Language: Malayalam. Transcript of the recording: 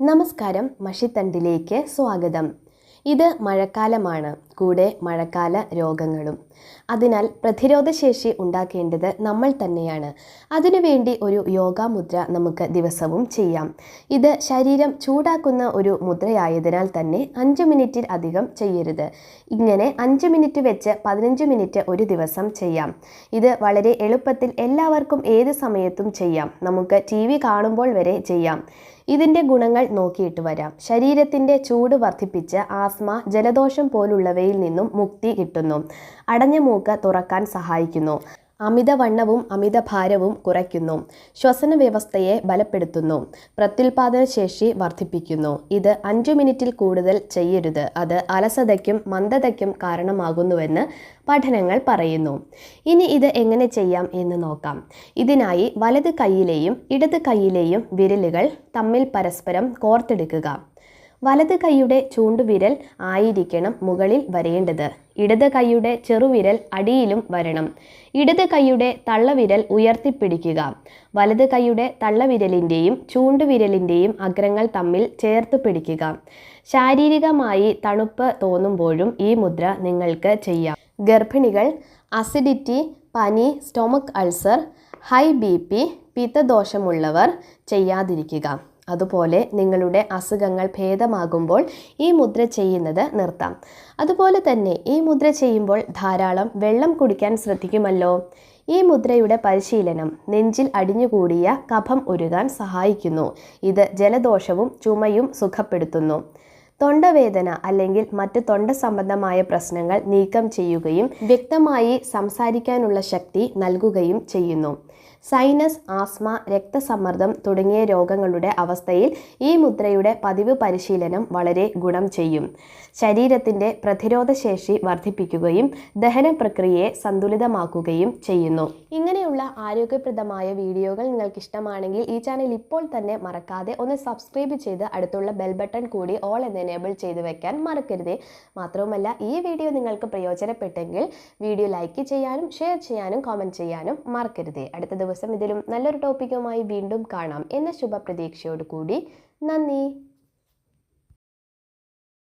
നമസ്കാരം മഷിത്തണ്ടിലേക്ക് സ്വാഗതം. ഇത് മഴക്കാലമാണ്. കൂടെ മഴക്കാല രോഗങ്ങളും. അതിനാൽ പ്രതിരോധശേഷി ഉണ്ടാക്കേണ്ടത് നമ്മൾ തന്നെയാണ്. അതിനുവേണ്ടി ഒരു യോഗാമുദ്ര നമുക്ക് ദിവസവും ചെയ്യാം. ഇത് ശരീരം ചൂടാക്കുന്ന ഒരു മുദ്രയായതിനാൽ തന്നെ അഞ്ച് മിനിറ്റിൽ അധികം ചെയ്യരുത്. ഇങ്ങനെ അഞ്ച് മിനിറ്റ് വെച്ച് പതിനഞ്ച് മിനിറ്റ് ഒരു ദിവസം ചെയ്യാം. ഇത് വളരെ എളുപ്പത്തിൽ എല്ലാവർക്കും ഏത് സമയത്തും ചെയ്യാം. നമുക്ക് ടി കാണുമ്പോൾ വരെ ചെയ്യാം. ഇതിന്റെ ഗുണങ്ങൾ നോക്കിയിട്ട് വരാം. ശരീരത്തിന്റെ ചൂട് വർദ്ധിപ്പിച്ച് ആസ്മ ജലദോഷം പോലുള്ളവയിൽ നിന്നും മുക്തി കിട്ടുന്നു. അടഞ്ഞ മൂക്ക് തുറക്കാൻ സഹായിക്കുന്നു. അമിതവണ്ണവും അമിതഭാരവും കുറയ്ക്കുന്നു. ശ്വസന വ്യവസ്ഥയെ ബലപ്പെടുത്തുന്നു. പ്രത്യുൽപാദന ശേഷി വർദ്ധിപ്പിക്കുന്നു. ഇത് അഞ്ചു മിനിറ്റിൽ കൂടുതൽ ചെയ്യരുത്. അത് അലസതയ്ക്കും മന്ദതയ്ക്കും കാരണമാകുന്നുവെന്ന് പഠനങ്ങൾ പറയുന്നു. ഇനി ഇത് എങ്ങനെ ചെയ്യാം എന്ന് നോക്കാം. ഇതിനായി വലത് കൈയിലെയും ഇടത് കൈയിലെയും വിരലുകൾ തമ്മിൽ പരസ്പരം കോർത്തെടുക്കുക. വലത് കൈയുടെ ചൂണ്ടുവിരൽ ആയിരിക്കണം മുകളിൽ വരേണ്ടത്. ഇടത് കൈയുടെ ചെറുവിരൽ അടിയിലും വരണം. ഇടത് കൈയുടെ തള്ളവിരൽ ഉയർത്തിപ്പിടിക്കുക. വലത് കൈയുടെ തള്ളവിരലിന്റെയും ചൂണ്ടുവിരലിന്റെയും അഗ്രങ്ങൾ തമ്മിൽ ചേർത്ത് പിടിക്കുക. ശാരീരികമായി തണുപ്പ് തോന്നുമ്പോഴും ഈ മുദ്ര നിങ്ങൾക്ക് ചെയ്യാം. ഗർഭിണികൾ അസിഡിറ്റി പനി stomach ulcer high B P പിത്തദോഷമുള്ളവർ ചെയ്യാതിരിക്കുക. അതുപോലെ നിങ്ങളുടെ അസുഖങ്ങൾ ഭേദമാകുമ്പോൾ ഈ മുദ്ര ചെയ്യുന്നത് നിർത്താം. അതുപോലെ തന്നെ ഈ മുദ്ര ചെയ്യുമ്പോൾ ധാരാളം വെള്ളം കുടിക്കാൻ ശ്രദ്ധിക്കുമല്ലോ. ഈ മുദ്രയുടെ പരിശീലനം നെഞ്ചിൽ അടിഞ്ഞുകൂടിയ കഫം ഉരുകാൻ സഹായിക്കുന്നു. ഇത് ജലദോഷവും ചുമയും സുഖപ്പെടുത്തുന്നു. തൊണ്ടവേദന അല്ലെങ്കിൽ മറ്റ് തൊണ്ട സംബന്ധമായ പ്രശ്നങ്ങൾ നീക്കം ചെയ്യുകയും വ്യക്തമായി സംസാരിക്കാനുള്ള ശക്തി നൽകുകയും ചെയ്യുന്നു. സൈനസ് ആസ്മ രക്തസമ്മർദ്ദം തുടങ്ങിയ രോഗങ്ങളുടെ അവസ്ഥയിൽ ഈ മുദ്രയുടെ പതിവ് പരിശീലനം വളരെ ഗുണം ചെയ്യും. ശരീരത്തിന്റെ പ്രതിരോധശേഷി വർദ്ധിപ്പിക്കുകയും ദഹന പ്രക്രിയയെ സന്തുലിതമാക്കുകയും ചെയ്യുന്നു. ഇങ്ങനെയുള്ള ആരോഗ്യപ്രദമായ വീഡിയോകൾ നിങ്ങൾക്ക് ഇഷ്ടമാണെങ്കിൽ ഈ ചാനൽ ഇപ്പോൾ തന്നെ മറക്കാതെ ഒന്ന് സബ്സ്ക്രൈബ് ചെയ്ത് അടുത്തുള്ള ബെൽ ബട്ടൺ കൂടി ഓൾ എന്ന് എനേബിൾ ചെയ്ത് വെക്കാൻ മറക്കരുത്. മാത്രവുമല്ല ഈ വീഡിയോ നിങ്ങൾക്ക് പ്രയോജനപ്പെട്ടെങ്കിൽ വീഡിയോ ലൈക്ക് ചെയ്യാനും ഷെയർ ചെയ്യാനും കോമന്റ് ചെയ്യാനും മറക്കരുത്. അടുത്ത ദിവസം ഇതിലും നല്ലൊരു ടോപ്പിക്കുമായി വീണ്ടും കാണാം. എന്ന ശുഭപ്രതീക്ഷയോടുകൂടി നന്ദി.